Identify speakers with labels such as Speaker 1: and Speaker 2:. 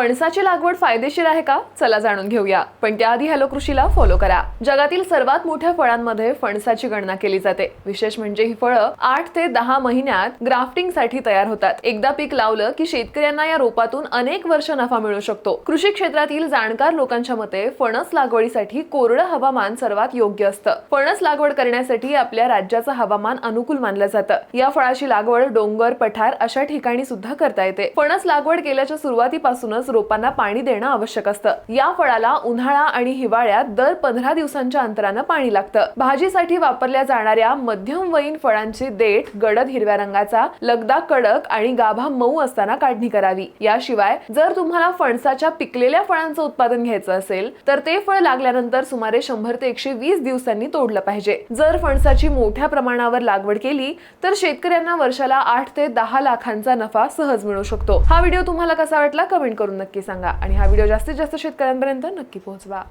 Speaker 1: फणसाची लागवड फायदेशीर आहे का? चला जाणून घेऊया. पण त्याआधी हॅलो कृषीला फॉलो करा. जगातील सर्वात मोठ्या फळांमध्ये फणसाची गणना केली जाते. विशेष म्हणजे ही फळं आठ ते दहा महिन्यात ग्राफ्टिंगसाठी तयार होतात. एकदा पीक लावलं की शेतकऱ्यांना या रोपातून अनेक वर्ष नफा मिळू शकतो. कृषी क्षेत्रातील जाणकार लोकांच्या मते फणस लागवडीसाठी कोरडं हवामान सर्वात योग्य असतं. फणस लागवड करण्यासाठी आपल्या राज्याचं हवामान अनुकूल मानलं जातं. या फळाची लागवड डोंगर पठार अशा ठिकाणी सुद्धा करता येते. फणस लागवड केल्याच्या सुरुवातीपासूनच रोपांना पाणी देणं आवश्यक असतं. या फळाला उन्हाळा आणि हिवाळ्यात दर पंधरा दिवसांच्या अंतरानं पाणी लागतं. भाजीसाठी वापरल्या जाणाऱ्या मध्यम वयीन फळांची देठ गडद हिरव्या रंगाचा लगदा कडक आणि गाभा मऊ असताना काढणी करावी. याशिवाय जर तुम्हाला फणसाच्या पिकलेल्या फळांचं उत्पादन घ्यायचं असेल तर ते फळ लागल्यानंतर सुमारे शंभर ते एकशे वीस दिवसांनी तोडलं पाहिजे. जर फणसाची मोठ्या प्रमाणावर लागवड केली तर शेतकऱ्यांना वर्षाला आठ ते दहा लाखांचा नफा सहज मिळू शकतो. हा व्हिडिओ तुम्हाला कसा वाटला कमेंट करून नक्की सांगा. आणि हा व्हिडिओ जास्तीत जास्त शेतकऱ्यांपर्यंत नक्की पोहोचवा.